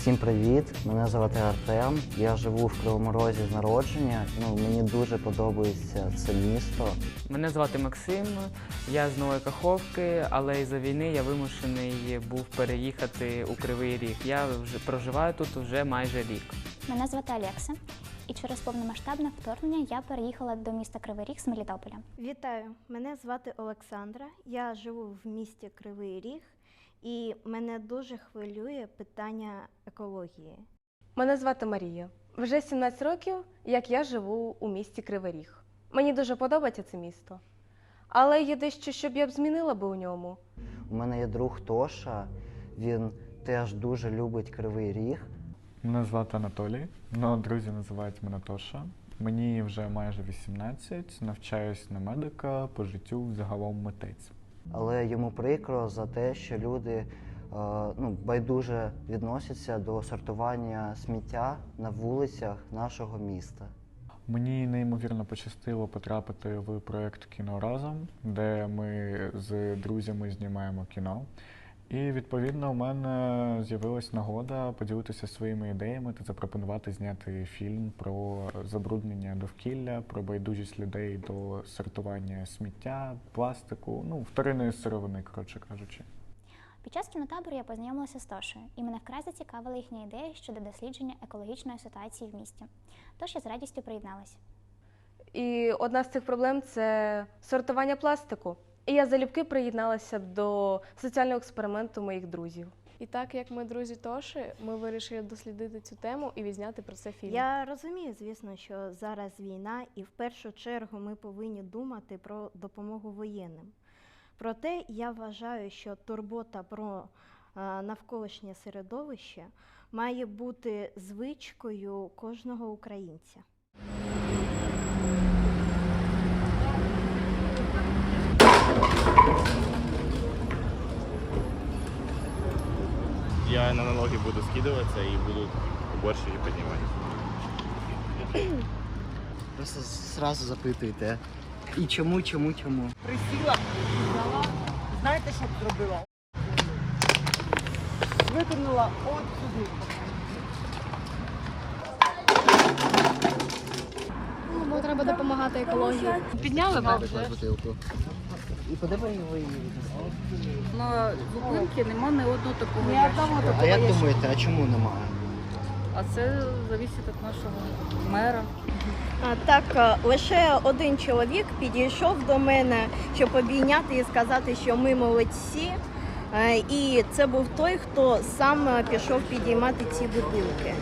Всім привіт! Мене звати Артем. Я живу в Кривому Розі з народження. Ну, мені дуже подобається це місто. Мене звати Максим, я з Нової Каховки, але із-за війни я вимушений був переїхати у Кривий Ріг. Я вже проживаю тут вже майже рік. Мене звати Олекса, і через повномасштабне вторгнення я переїхала до міста Кривий Ріг з Мелітополя. Вітаю! Мене звати Олександра. Я живу в місті Кривий Ріг, і мене дуже хвилює питання екології. Мене звати Марія. Вже 17 років, як я живу у місті Кривий Ріг. Мені дуже подобається це місто. Але є дещо, що б я б змінила би у ньому. У мене є друг Тоша. Він теж дуже любить Кривий Ріг. Мене звати Анатолій, але друзі називають мене Тоша. Мені вже майже 18, навчаюсь на медика, по життю загалом митець. Але йому прикро за те, що люди е, ну, байдуже відносяться до сортування сміття на вулицях нашого міста. Мені неймовірно пощастило потрапити в проект Кіно разом, де ми з друзями знімаємо кіно. І відповідно у мене з'явилась нагода поділитися своїми ідеями та запропонувати зняти фільм про забруднення довкілля, про байдужість людей до сортування сміття, пластику, ну вторинної сировини, коротше кажучи. Під час кінотабору я познайомилася з Тошею, і мене вкрай зацікавила їхня ідея щодо дослідження екологічної ситуації в місті. Тож я з радістю приєдналася. І одна з цих проблем це сортування пластику. І я залюбки приєдналася до соціального експерименту моїх друзів. І так як ми друзі Тоші, ми вирішили дослідити цю тему і відзняти про це фільм. Я розумію, звісно, що зараз війна, і в першу чергу ми повинні думати про допомогу воєнним. Проте я вважаю, що турбота про е, навколишнє середовище має бути звичкою кожного українця. Я на налоги буду скидываться и буду уборщики поднимать. Просто зразу запитуйте. І чому, чому, чому? присіла, взяла, знаєте, що б зробила? Викинула от сюди. Бо треба допомагати екології. Підняли б? бутилку. І куди ви її На зупинки нема ні одного такого Ні ящика. одного А як думаєте, а чому немає? А це залежить від нашого мера. А, Так, е, лише один чоловік підійшов до мене, щоб обійняти і сказати, що ми молодці. Е, І це був той, хто сам е, пішов підіймати ці бутилки.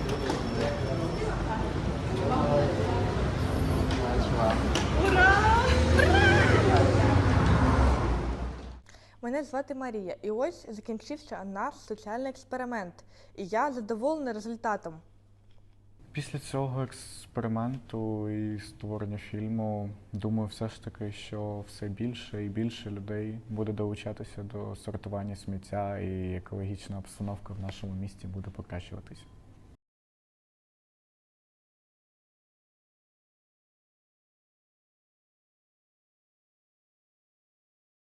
Мене звати Марія, і ось закінчився наш соціальний експеримент, і я задоволена результатом. Після цього експерименту і створення фільму, думаю, все ж таки, що все більше і більше людей буде долучатися до сортування сміття, і екологічна обстановка в нашому місті буде покращуватись.